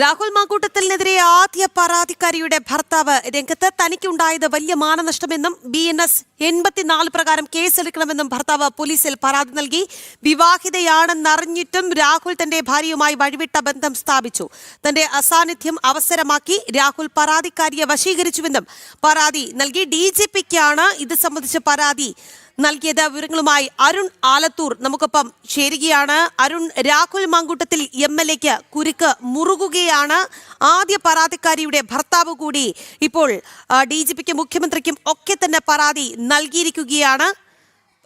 രാഹുൽ മാക്കൂട്ടത്തിനെതിരെ ആദ്യ പരാതിക്കാരിയുടെ ഭർത്താവ് രംഗത്ത് തനിക്കുണ്ടായത് വലിയ മാനനഷ്ടമെന്നും ബി എൻ എസ് എൺപത്തിനാല് പ്രകാരം കേസെടുക്കണമെന്നും ഭർത്താവ് പോലീസിൽ പരാതി നൽകി. വിവാഹിതയാണെന്നറിഞ്ഞിട്ടും രാഹുൽ തന്റെ ഭാര്യയുമായി വഴിവിട്ട ബന്ധം സ്ഥാപിച്ചു. തന്റെ അസാന്നിധ്യം അവസരമാക്കി രാഹുൽ പരാതിക്കാരിയെ വശീകരിച്ചുവെന്നും പരാതി നൽകി. ഡി ജി പിക്കാണ് ഇത് സംബന്ധിച്ച പരാതി. നൽകിയത് വിവരങ്ങളുമായി അരുൺ ആലത്തൂർ. നമുക്കൊപ്പം ചേരുകയാണ്. അരുൺ രാഹുൽ മാങ്കൂട്ടത്തിൽ എം എൽ എക്ക് കുരുക്ക് മുറുകുകയാണ്. ആദ്യ പരാതിക്കാരിയുടെ ഭർത്താവ് കൂടി ഇപ്പോൾ ഡി ജി പിക്കും മുഖ്യമന്ത്രിക്കും ഒക്കെ തന്നെ പരാതി നൽകിയിരിക്കുകയാണ്.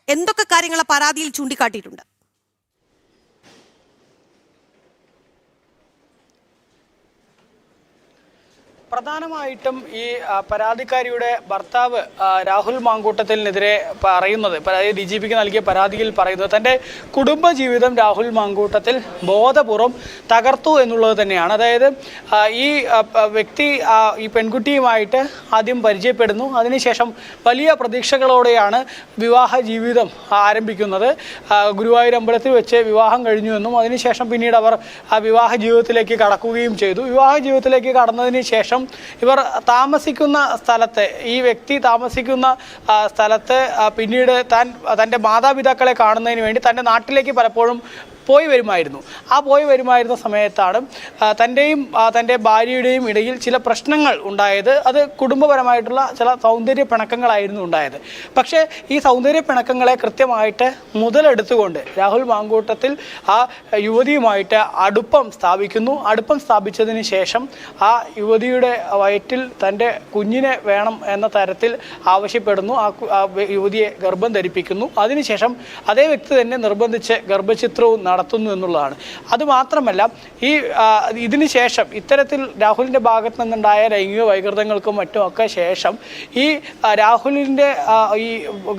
എന്തൊക്കെ കാര്യങ്ങൾ പരാതിയിൽ ചൂണ്ടിക്കാട്ടിയിട്ടുണ്ട്? പ്രധാനമായിട്ടും ഈ പരാതിക്കാരിയുടെ ഭർത്താവ് രാഹുൽ മാങ്കൂട്ടത്തിനെതിരെ പറയുന്നത് ഡി ജി പിക്ക് നൽകിയ പരാതിയിൽ പറയുന്നത് തന്റെ കുടുംബജീവിതം രാഹുൽ മാങ്കൂട്ടത്തിൽ ബോധപൂർവം തകർത്തു എന്നുള്ളത് തന്നെയാണ്. അതായത് ഈ വ്യക്തി ഈ പെൺകുട്ടിയുമായിട്ട് ആദ്യം പരിചയപ്പെടുന്നു. അതിനുശേഷം വലിയ പ്രതീക്ഷകളോടെയാണ് വിവാഹ ജീവിതം ആരംഭിക്കുന്നത്. ഗുരുവായൂർ അമ്പലത്തിൽ വെച്ച് വിവാഹം കഴിഞ്ഞു എന്നും അതിനുശേഷം പിന്നീട് അവർ ആ വിവാഹ ജീവിതത്തിലേക്ക് കടക്കുകയും ചെയ്തു. വിവാഹ ജീവിതത്തിലേക്ക് കടന്നതിന് ശേഷം ഇവർ താമസിക്കുന്ന സ്ഥലത്തെ ഈ വ്യക്തി താമസിക്കുന്ന സ്ഥലത്ത് പിന്നീട് താൻ തന്റെ മാതാപിതാക്കളെ കാണുന്നതിന് വേണ്ടി തന്റെ നാട്ടിലേക്ക് പലപ്പോഴും പോയി വരുമായിരുന്നു. ആ പോയി വരുമായിരുന്ന സമയത്താണ് തന്റെയും തന്റെ ഭാര്യയുടെയും ഇടയിൽ ചില പ്രശ്നങ്ങൾ ഉണ്ടായത്. അത് കുടുംബപരമായിട്ടുള്ള ചില സൗന്ദര്യ പിണക്കങ്ങളായിരുന്നു ഉണ്ടായത്. പക്ഷേ ഈ സൗന്ദര്യ പിണക്കങ്ങളെ കൃത്യമായിട്ട് മുതലെടുത്തുകൊണ്ട് രാഹുൽ മാങ്കൂട്ടത്തിൽ ആ യുവതിയുമായിട്ട് അടുപ്പം സ്ഥാപിക്കുന്നു. അടുപ്പം സ്ഥാപിച്ചതിന് ശേഷം ആ യുവതിയുടെ വയറ്റിൽ തന്റെ കുഞ്ഞിനെ വേണം എന്ന തരത്തിൽ ആവശ്യപ്പെടുന്നു. ആ യുവതിയെ ഗർഭം ധരിപ്പിക്കുന്നു. അതിനുശേഷം അതേ വ്യക്തി തന്നെ നിർബന്ധിച്ച് ഗർഭചിത്രവും നടത്തുന്നു എന്നുള്ളതാണ്. അതുമാത്രമല്ല ഈ ഇതിന് ശേഷം ഇത്തരത്തിൽ രാഹുലിന്റെ ഭാഗത്ത് നിന്നുണ്ടായ ലൈംഗിക വൈകൃതങ്ങൾക്കും മറ്റും ഒക്കെ ശേഷം ഈ രാഹുലിന്റെ ഈ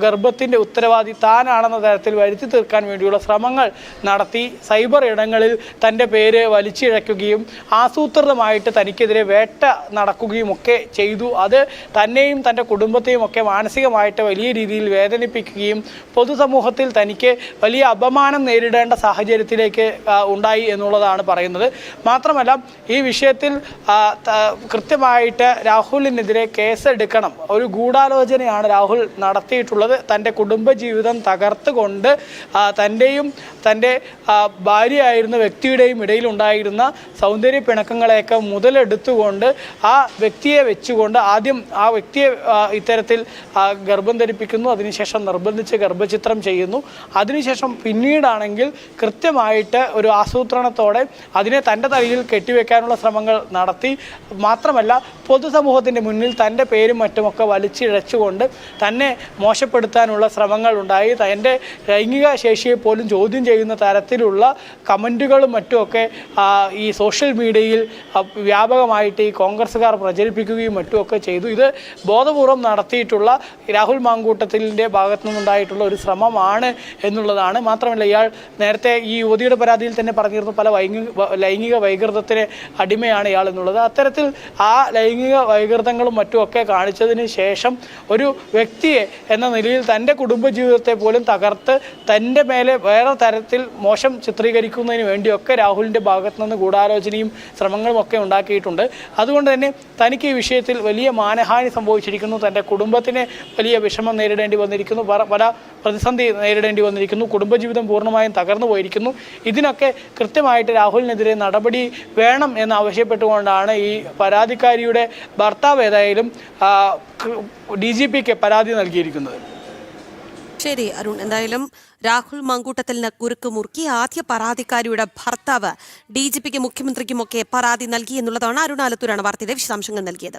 ഗർഭത്തിന്റെ ഉത്തരവാദി താനാണെന്ന തരത്തിൽ വരുത്തി തീർക്കാൻ വേണ്ടിയുള്ള ശ്രമങ്ങൾ നടത്തി സൈബർ ഇടങ്ങളിൽ തന്റെ പേര് വലിച്ചിഴയ്ക്കുകയും ആസൂത്രിതമായിട്ട് തനിക്കെതിരെ വേട്ട നടക്കുകയും ഒക്കെ ചെയ്തു. അത് തന്നെയും തന്റെ കുടുംബത്തെയും ഒക്കെ മാനസികമായിട്ട് വലിയ രീതിയിൽ വേദനിപ്പിക്കുകയും പൊതുസമൂഹത്തിൽ തനിക്ക് വലിയ അപമാനം നേരിടേണ്ട സാഹചര്യത്തിലേക്ക് ഉണ്ടായി എന്നുള്ളതാണ് പറയുന്നത്. മാത്രമല്ല ഈ വിഷയത്തിൽ കൃത്യമായിട്ട് രാഹുലിനെതിരെ കേസെടുക്കണം. ഒരു ഗൂഢാലോചനയാണ് രാഹുൽ നടത്തിയിട്ടുള്ളത്. തന്റെ കുടുംബജീവിതം തകർത്തുകൊണ്ട് തന്റെയും തന്റെ ഭാര്യയായിരുന്ന വ്യക്തിയുടെയും ഇടയിൽ ഉണ്ടായിരുന്ന സൗന്ദര്യ പിണക്കങ്ങളെയൊക്കെ മുതലെടുത്തുകൊണ്ട് ആ വ്യക്തിയെ വെച്ചുകൊണ്ട് ആദ്യം ആ വ്യക്തിയെ ഇത്തരത്തിൽ ഗർഭം ധരിപ്പിക്കുന്നു. അതിനുശേഷം നിർബന്ധിച്ച് ഗർഭചിത്രം ചെയ്യുന്നു. അതിനുശേഷം പിന്നീടാണെങ്കിൽ കൃത്യമായിട്ട് ഒരു ആസൂത്രണത്തോടെ അതിനെ തന്റെ തലയിൽ കെട്ടിവെക്കാനുള്ള ശ്രമങ്ങൾ നടത്തി. മാത്രമല്ല പൊതുസമൂഹത്തിന്റെ മുന്നിൽ തന്റെ പേരും മറ്റുമൊക്കെ വലിച്ചിഴച്ചുകൊണ്ട് തന്നെ മോശപ്പെടുത്താനുള്ള ശ്രമങ്ങൾ ഉണ്ടായി തന്റെ ലൈംഗിക ശേഷിയെ പോലും ചോദ്യം ചെയ്യുന്ന തരത്തിലുള്ള കമന്റുകളും മറ്റുമൊക്കെ ഈ സോഷ്യൽ മീഡിയയിൽ വ്യാപകമായിട്ട് ഈ കോൺഗ്രസ്സുകാർ പ്രചരിപ്പിക്കുകയും മറ്റുമൊക്കെ ചെയ്തു. ഇത് ബോധപൂർവം നടത്തിയിട്ടുള്ള രാഹുൽ മാങ്കൂട്ടത്തിന്റെ ഭാഗത്തു നിന്നുണ്ടായിട്ടുള്ള ഒരു ശ്രമമാണ് എന്നുള്ളതാണ്. മാത്രമല്ല ഇയാൾ നേരത്തെ ഈ യുവതിയുടെ പരാതിയിൽ തന്നെ പറഞ്ഞിരുന്നു പല ലൈംഗിക വൈകൃതത്തിന് അടിമയാണ് ഇയാൾ എന്നുള്ളത്. അത്തരത്തിൽ ആ ലൈംഗിക വൈകൃതങ്ങളും മറ്റുമൊക്കെ കാണിച്ചതിന് ശേഷം ഒരു വ്യക്തിയെ എന്ന നിലയിൽ തന്റെ കുടുംബജീവിതത്തെ പോലും തകർത്ത് തന്റെ മേലെ വേറെ തരത്തിൽ മോശം ചിത്രീകരിക്കുന്നതിന് വേണ്ടിയൊക്കെ രാഹുലിന്റെ ഭാഗത്തു നിന്ന് ഗൂഢാലോചനയും ശ്രമങ്ങളും ഒക്കെ ഉണ്ടാക്കിയിട്ടുണ്ട്. അതുകൊണ്ട് തന്നെ തനിക്ക് ഈ വിഷയത്തിൽ വലിയ മാനഹാനി സംഭവിച്ചിരിക്കുന്നു. തന്റെ കുടുംബത്തിന് വലിയ വിഷമം നേരിടേണ്ടി വന്നിരിക്കുന്നു. പല പ്രതിസന്ധി നേരിടേണ്ടി വന്നിരിക്കുന്നു. കുടുംബജീവിതം പൂർണമായും തകർന്നു പോയിരിക്കുന്നു. ഇതിനൊക്കെ കൃത്യമായിട്ട് രാഹുലിനെതിരെ നടപടി വേണം എന്ന് ആവശ്യപ്പെട്ടുകൊണ്ടാണ് ഈ പരാതിക്കാരിയുടെ ഭർത്താവ് ഏതായാലും ഡി ജി പിക്ക് പരാതി നൽകിയിരിക്കുന്നത്. ശരി അരുൺ. എന്തായാലും രാഹുൽ മാങ്കൂട്ടത്തിന് കുരുക്ക് മുറുക്കി ആദ്യ പരാതിക്കാരിയുടെ ഭർത്താവ് ഡി ജി പിക്കും മുഖ്യമന്ത്രിക്കുമൊക്കെ പരാതി നൽകി എന്നുള്ളതാണ് അരുൺ ആലത്തൂരാണ് വാർത്തയുടെ വിശദാംശങ്ങൾ നൽകിയത്.